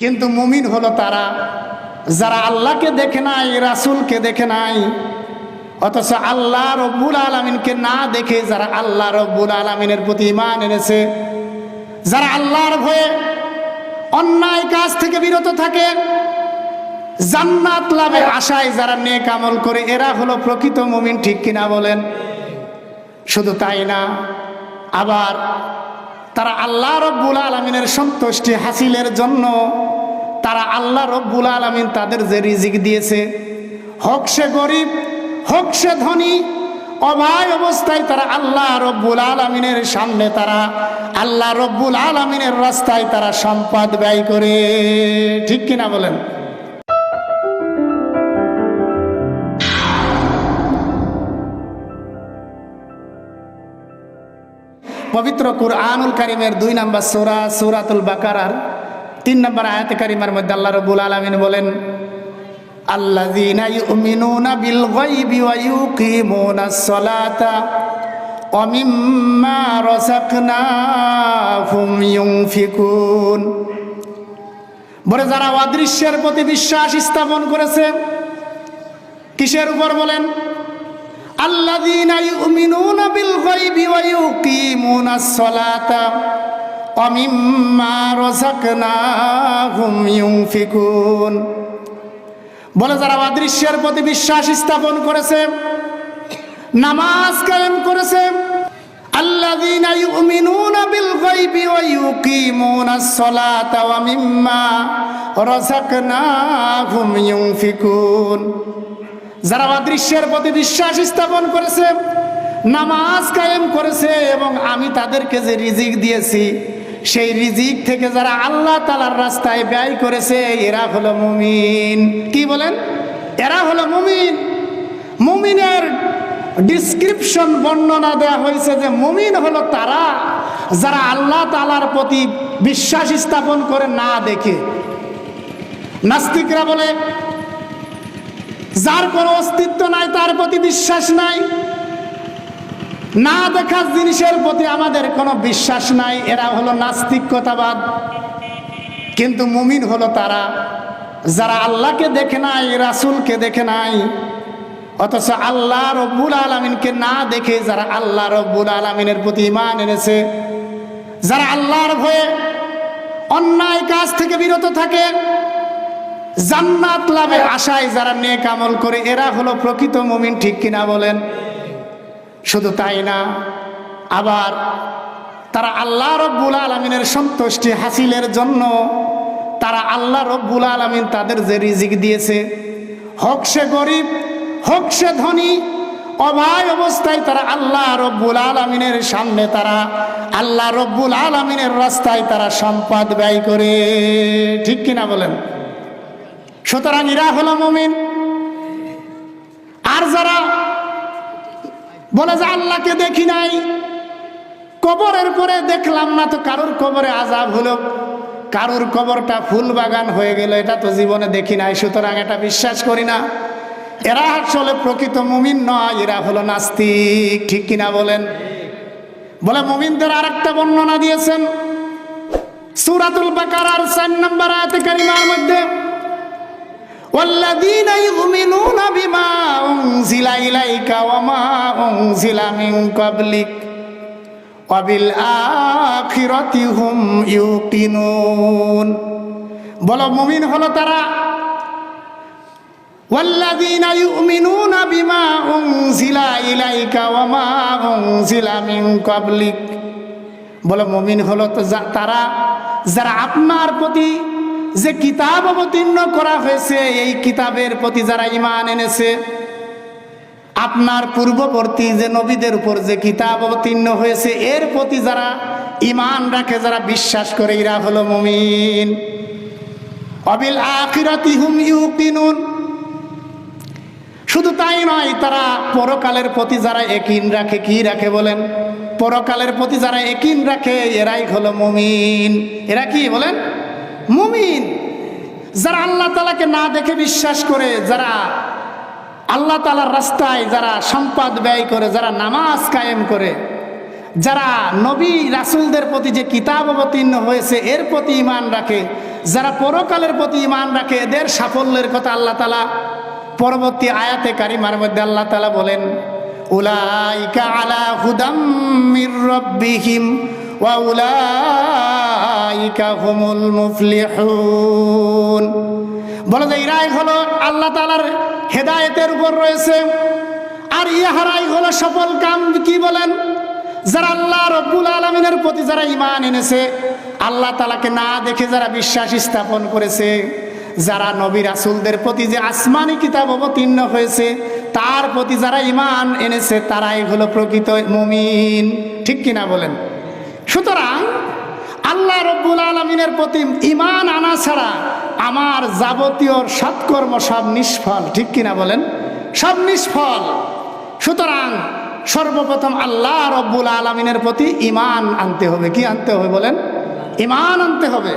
কিন্তু মুমিন হলো তারা। যারা আল্লাহকে দেখে নাই, রাসুলকে দেখে নাই, অথচ আল্লাহ রব্বুল আলমিনকে না দেখে যারা আল্লাহ রব্বুল আলমিনের প্রতি ইমান এনেছে, যারা আল্লাহর ভয়ে অন্যায় কাজ থেকে বিরত থাকে, জান্নাত লাভের আশায় যারা নেক আমল করে, এরা হলো প্রকৃত মুমিন, ঠিক কিনা বলেন? শুধু তাই না, আবার তারা আল্লাহ রব্বুল আলমিনের সন্তুষ্টি হাসিলের জন্য, তারা আল্লাহ রব্বুল আলমিন তাদের যে রিজিক দিয়েছে, হোক সে গরিব, হোক সে ধনী অভাব অবস্থায় তারা আল্লাহ রব্বুল আলমিনের সামনে তারা, আল্লাহ রব্বুল আলমিনের রাস্তায় তারা সম্পদ ব্যয় করে। ঠিক কিনা বলেন? পবিত্র কুরআনুল কারিমের দুই নম্বর সোরা, সুরাতুল বাকারার তিন নম্বর আয়াতে কারিমার মধ্যে আল্লাহ রবুল আলমিন বলেন গায়বি ওয়া ইউকিমুনাস সালাতা ওয়া মিম্মা রাযাকনাহুম ইউনফিকুন। বলে যারা অদৃশ্যের প্রতি বিশ্বাস স্থাপন করেছে, কিসের উপর বলেন? الذين يؤمنون بالغيب ويقيمون الصلاة ومما رزقناهم ينفقون বলে যারা অদৃশ্যের প্রতি বিশ্বাস স্থাপন করেছে নামাজ কায়েম করেছে الذين يؤمنون بالغيب ويقيمون الصلاة ومما رزقناهم ينفقون যারা অদৃশ্যের প্রতি বিশ্বাস স্থাপন করেছে, নামাজ কায়েম করেছে এবং আমি তাদেরকে যে রিজিক দিয়েছি, সেই রিজিক থেকে যারা আল্লাহ তালার রাস্তায় ব্যয় করেছে, এরা হলো মুমিন। কি বলেন? এরা হলো মুমিন। মুমিনের ডিসক্রিপশন বর্ণনা দেওয়া হয়েছে যে মুমিন হলো তারা যারা আল্লাহ তালার প্রতি বিশ্বাস স্থাপন করে না দেখে। নাস্তিকরা বলে যার কোনো অস্তিত্ব নাই, তার প্রতি বিশ্বাস নাই। না দেখা জিনিসের প্রতি আমাদের কোনো বিশ্বাস নাই, এরা হলো নাস্তিকতাবাদ। কিন্তু মুমিন হলো তারা, যারা আল্লাহকে দেখে নাই, রাসুলকে দেখে নাই, অথচ আল্লাহ রব্বুল আলমিনকে না দেখে যারা আল্লাহ রব্বুল আলমিনের প্রতি ইমান এনেছে, যারা আল্লাহর ভয়ে অন্যায় কাজ থেকে বিরত থাকে জান্নাত লাভের আশায় যারা নেক আমল করে, এরা হলো প্রকৃত মুমিন, ঠিক কিনা বলেন? শুধু তাই না, আবার তারা আল্লাহ রব্বুল আলমিনের সন্তুষ্টি হাসিলের জন্য তারা আল্লাহ রব্বুল আলমিন তাদের যে রিজিক দিয়েছে, হোক সে গরিব, হোক সে ধনী অভাব অবস্থায় তারা আল্লাহ রব্বুল আলমিনের সামনে তারা, আল্লাহ রব্বুল আলমিনের রাস্তায় তারা সম্পদ ব্যয় করে, ঠিক কিনা বলেন? সুতরাং ইরা হলো মমিন। আর যারা বলে যে আল্লাহকে দেখি নাই, কবরের পরে দেখলাম না, তো কারুর কবরে আজাব হলো? কারুর কবরটা ফুল বাগান হয়ে গেল, এটা তো জীবনে দেখি নাই, সুতরাং এটা বিশ্বাস করি না। এরা আসলে প্রকৃত মুমিন নয়, এরা হলো নাস্তিক, ঠিক কিনা বলেন? বলে মুমিনদের আর একটা বর্ণনা দিয়েছেন। সুরাতুল বাকার চার নম্বর আয়াতে কারিমার মধ্যে والذين يؤمنون بما أنزل إليك وما أنزل من قبلك وبالآخرة هم يوقنون বলো মুমিন হলো তারা والذين يؤمنون بما أنزل إليك وما أنزل من قبلك বলো মুমিন হলো তো যা- তারা যারা আপনার প্রতি যে কিতাব অবতীর্ণ করা হয়েছে, এই কিতাবের প্রতি যারা ইমান এনেছে, আপনার পূর্ববর্তী যে নবীদের উপর যে কিতাব অবতীর্ণ হয়েছে, এর প্রতি যারা ইমান রাখে, যারা বিশ্বাস করে, এরা হলো মমিন। অবিল আখিরাতি হুম ইউকিনুন। শুধু তাই নয়, তারা পরকালের প্রতি যারা একিন রাখে, কি রাখে বলেন? পরকালের প্রতি যারা একিন রাখে, এরাই হলো মমিন। এরা কি বলেন? মুমিন। যারা আল্লাহ তালাকে না দেখে বিশ্বাস করে, যারা আল্লাহ তালার রাস্তায় যারা সম্পদ ব্যয় করে, যারা নামাজ কায়েম করে, যারা নবী রাসুলদের প্রতি যে কিতাব অবতীর্ণ হয়েছে, এর প্রতি ইমান রাখে, যারা পরকালের প্রতি ইমান রাখে, এদের সাফল্যের কথা আল্লাহ তালা পরবর্তী আয়াতে কারিমার মধ্যে আল্লাহ তালা বলেন, উলাইকা আলা হুদাম রব্বিহিম ওয়া আল্লাহ তালাকে না দেখে যারা বিশ্বাস স্থাপন করেছে, যারা নবী রাসুলদের প্রতি যে আসমানি কিতাব অবতীর্ণ হয়েছে, তার প্রতি যারা ইমান এনেছে, তারাই হলো প্রকৃত মুমিন। ঠিক কিনা বলেন? সুতরাং আল্লাহ রব্বুল আলমিনের প্রতি ইমান আনা ছাড়া আমার যাবতীয় সৎকর্ম সব নিষ্ফল। ঠিক কিনা বলেন? সব নিষ্ফল। সুতরাং সর্বপ্রথম আল্লাহ রব্বুল আলমিনের প্রতি ইমান আনতে হবে। কি আনতে হবে বলেন? ইমান আনতে হবে।